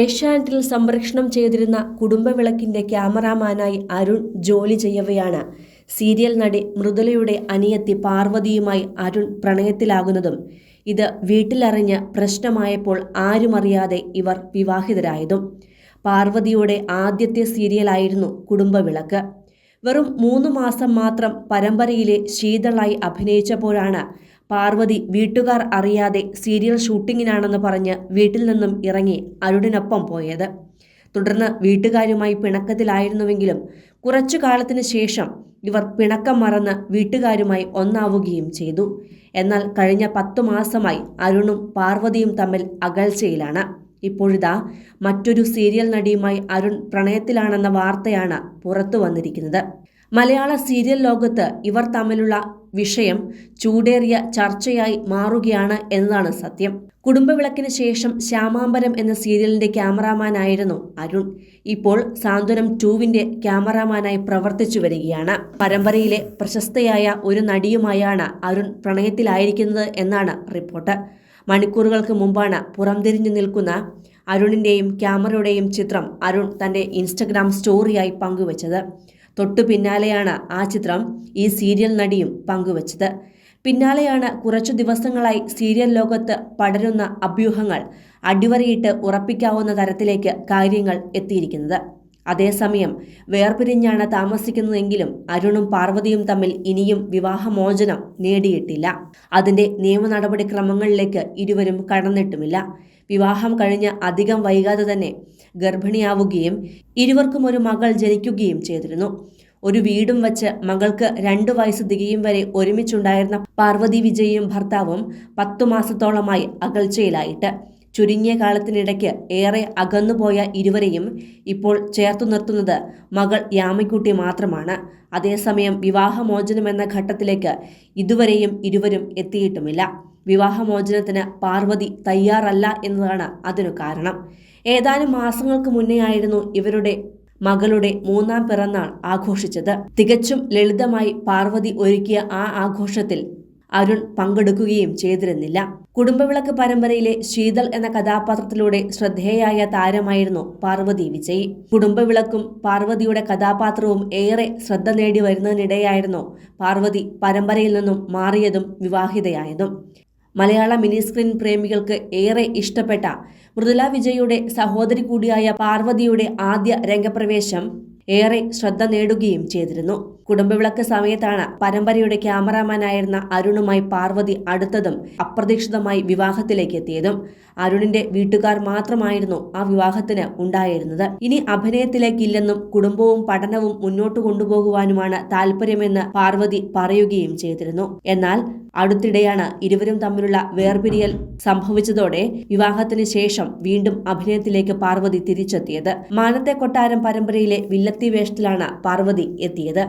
ഏഷ്യാനെറ്റിൽ സംപ്രേഷണം ചെയ്തിരുന്ന കുടുംബവിളക്കിന്റെ ക്യാമറാമാനായി അരുൺ ജോലി ചെയ്യവെയാണ്. സീരിയൽ നടി മൃദുലയുടെ അനിയത്തി പാർവതിയുമായി അരുൺ പ്രണയത്തിലാകുന്നതും ഇത് വീട്ടിലറിഞ്ഞ് പ്രശ്നമായപ്പോൾ ആരുമറിയാതെ ഇവർ വിവാഹിതരായതും. പാർവതിയുടെ ആദ്യത്തെ സീരിയലായിരുന്നു കുടുംബവിളക്ക്. വെറും മൂന്ന് മാസം മാത്രം പരമ്പരയിലെ ശീതളായി അഭിനയിച്ചപ്പോഴാണ് പാർവതി വീട്ടുകാർ അറിയാതെ സീരിയൽ ഷൂട്ടിങ്ങിനാണെന്ന് പറഞ്ഞ് വീട്ടിൽ നിന്നും ഇറങ്ങി അരുണിനൊപ്പം പോയത്. തുടർന്ന് വീട്ടുകാരുമായി പിണക്കത്തിലായിരുന്നുവെങ്കിലും കുറച്ചു കാലത്തിന് ശേഷം ഇവർ പിണക്കം മറന്ന് വീട്ടുകാരുമായി ഒന്നാവുകയും ചെയ്തു. എന്നാൽ കഴിഞ്ഞ പത്തു മാസമായി അരുണും പാർവതിയും തമ്മിൽ അകൽച്ചയിലാണ്. ഇപ്പോഴിതാ മറ്റൊരു സീരിയൽ നടിയുമായി അരുൺ പ്രണയത്തിലാണെന്ന വാർത്തയാണ് പുറത്തു വന്നിരിക്കുന്നത്. മലയാള സീരിയൽ ലോകത്ത് ഇവർ തമ്മിലുള്ള വിഷയം ചൂടേറിയ ചർച്ചയായി മാറുകയാണ് എന്നതാണ് സത്യം. കുടുംബവിളക്കിന് ശേഷം ശ്യാമാംബരം എന്ന സീരിയലിന്റെ ക്യാമറാമാനായിരുന്നു അരുൺ. ഇപ്പോൾ സാന്ത്വനം ടൂവിന്റെ ക്യാമറാമാനായി പ്രവർത്തിച്ചു വരികയാണ്. പരമ്പരയിലെ പ്രശസ്തയായ ഒരു നടിയുമായാണ് അരുൺ പ്രണയത്തിലായിരിക്കുന്നത് എന്നാണ് റിപ്പോർട്ട്. മണിക്കൂറുകൾക്ക് മുമ്പാണ് പുറംതിരിഞ്ഞു നിൽക്കുന്ന അരുണിന്റെയും ക്യാമറയുടെയും ചിത്രം അരുൺ തന്റെ ഇൻസ്റ്റഗ്രാം സ്റ്റോറിയായി പങ്കുവച്ചത്. തൊട്ടു പിന്നാലെയാണ് ആ ചിത്രം ഈ സീരിയൽ നടിയും പങ്കുവച്ചത്. പിന്നാലെയാണ് കുറച്ചു ദിവസങ്ങളായി സീരിയൽ ലോകത്ത് പടരുന്ന അഭ്യൂഹങ്ങൾ അടിവരയിട്ട് ഉറപ്പിക്കാവുന്ന തരത്തിലേക്ക് കാര്യങ്ങൾ എത്തിയിരിക്കുന്നത്. അതേസമയം വേർപിരിഞ്ഞാണ് താമസിക്കുന്നതെങ്കിലും അരുണും പാർവതിയും തമ്മിൽ ഇനിയും വിവാഹമോചനം നേടിയിട്ടില്ല. അതിന്റെ നിയമ നടപടിക്രമങ്ങളിലേക്ക് ഇരുവരും കടന്നിട്ടുമില്ല. വിവാഹം കഴിഞ്ഞ് അധികം വൈകാതെ തന്നെ ഗർഭിണിയാവുകയും ഇരുവർക്കും ഒരു മകൾ ജനിക്കുകയും ചെയ്തിരുന്നു. ഒരു വീടും വച്ച് മകൾക്ക് രണ്ടു വയസ്സ് തികയും വരെ ഒരുമിച്ചുണ്ടായിരുന്ന പാർവതി വിജയും ഭർത്താവും പത്തു മാസത്തോളമായി അകൽച്ചയിലായിട്ട്. ചുരുങ്ങിയ കാലത്തിനിടയ്ക്ക് ഏറെ അകന്നുപോയ ഇരുവരെയും ഇപ്പോൾ ചേർത്തു നിർത്തുന്നത് മകൾ യാമിക്കുട്ടി മാത്രമാണ്. അതേസമയം വിവാഹമോചനം എന്ന ഘട്ടത്തിലേക്ക് ഇതുവരെയും ഇരുവരും എത്തിയിട്ടുമില്ല. വിവാഹമോചനത്തിന് പാർവതി തയ്യാറല്ല എന്നതാണ് അതിനു കാരണം. ഏതാനും മാസങ്ങൾക്ക് മുന്നേ ആയിരുന്നു ഇവരുടെ മകളുടെ മൂന്നാം പിറന്നാൾ ആഘോഷിച്ചത്. തികച്ചും ലളിതമായി പാർവതി ഒരുക്കിയ ആ ആഘോഷത്തിൽ അരുൺ പങ്കെടുക്കുകയും ചെയ്തിരുന്നില്ല. കുടുംബവിളക്ക് പരമ്പരയിലെ ശീതൾ എന്ന കഥാപാത്രത്തിലൂടെ ശ്രദ്ധേയായ താരമായിരുന്നു പാർവതി വിജയ്. കുടുംബവിളക്കും പാർവതിയുടെ കഥാപാത്രവും ഏറെ ശ്രദ്ധ നേടി വരുന്നതിനിടെയായിരുന്നു പാർവതി പരമ്പരയിൽ നിന്നും മാറിയതും വിവാഹിതയായതും. മലയാള മിനി സ്ക്രീൻ പ്രേമികൾക്ക് ഏറെ ഇഷ്ടപ്പെട്ട മൃദുല വിജയുടെ സഹോദരി കൂടിയായ പാർവതിയുടെ ആദ്യ രംഗപ്രവേശം ഏറെ ശ്രദ്ധ നേടുകയും ചെയ്തിരുന്നു. കുടുംബവിളക്ക് സമയത്താണ് പരമ്പരയുടെ ക്യാമറാമാനായിരുന്ന അരുണുമായി പാർവതി അടുത്തതും അപ്രതീക്ഷിതമായി വിവാഹത്തിലേക്ക് എത്തിയതും. അരുണിന്റെ വീട്ടുകാർ മാത്രമായിരുന്നു ആ വിവാഹത്തിന് ഉണ്ടായിരുന്നത്. ഇനി അഭിനയത്തിലേക്കില്ലെന്നും കുടുംബവും പഠനവും മുന്നോട്ട് കൊണ്ടുപോകുവാനുമാണ് താല്പര്യമെന്ന് പാർവതി പറയുകയും ചെയ്തിരുന്നു. എന്നാൽ അടുത്തിടെയാണ് ഇരുവരും തമ്മിലുള്ള വേർപിരിയൽ സംഭവിച്ചതോടെ വിവാഹത്തിന് ശേഷം വീണ്ടും അഭിനയത്തിലേക്ക് പാർവതി തിരിച്ചെത്തിയത്. മാനത്തെ കൊട്ടാരം പരമ്പരയിലെ വില്ലത്തി വേഷത്തിലാണ് പാർവതി എത്തിയത്.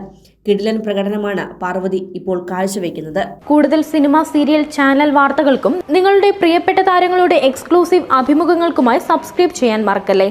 കിടിലൻ പ്രകടനമാണ് പാർവതി ഇപ്പോൾ കാഴ്ചവെക്കുന്നത്. കൂടുതൽ സിനിമ സീരിയൽ ചാനൽ വാർത്തകൾക്കും നിങ്ങളുടെ പ്രിയപ്പെട്ട താരങ്ങളുടെ എക്സ്ക്ലൂസീവ് അഭിമുഖങ്ങൾക്കുമായി സബ്സ്ക്രൈബ് ചെയ്യാൻ മറക്കല്ലേ?